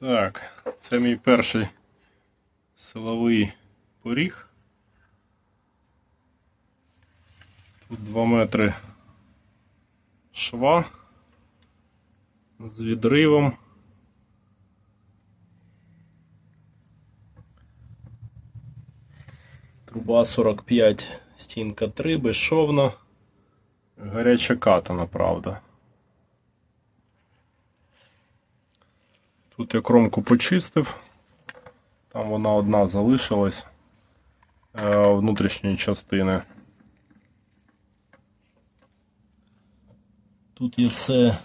Так, це мій перший силовий поріг. Тут 2 метри шва з відривом. Труба 45, стінка 3, безшовна. Гаряча катана, правда. Тут я кромку почистив. Там вона одна залишилась е, внутрішньої частини. Тут я все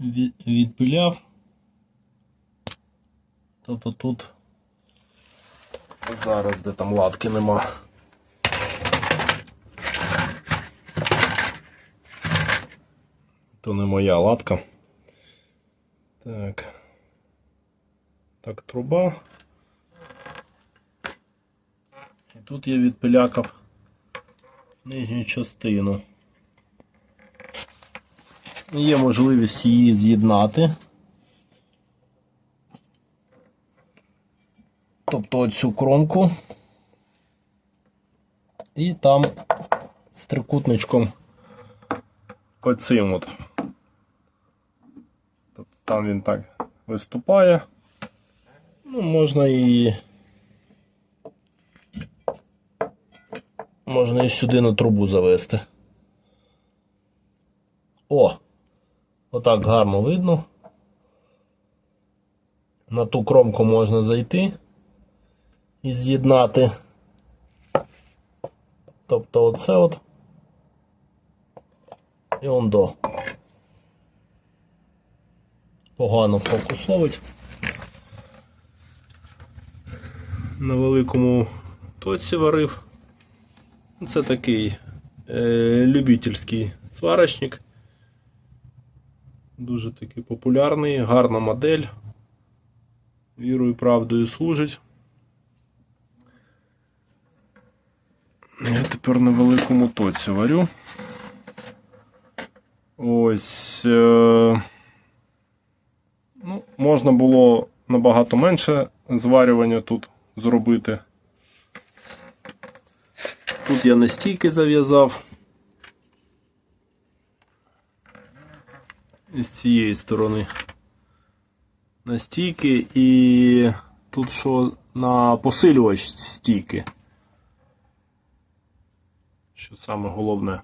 від- відпиляв. Тобто тут зараз де там латки нема. То не моя латка. Так. Так, труба. І тут я відпилякав нижню частину. Є можливість її з'єднати. Тобто оцю кромку. І там з трикутничком оцим от. Там він так виступає. Ну, можна і. Можна і сюди на трубу завести. О! Отак гарно видно. На ту кромку можна зайти і з'єднати. Тобто оце от. І он до. Погано фокус ловить. На великому тоці варив. Це такий е, любительський сварочник. Дуже такий популярний, гарна модель. Вірою правдою служить. Я тепер на великому тоці варю. Ось. Е, ну, можна було набагато менше зварювання тут зробити. Тут я не зав'язав. І з цієї сторони настійки і тут що на посилювач стійки. Що саме головне.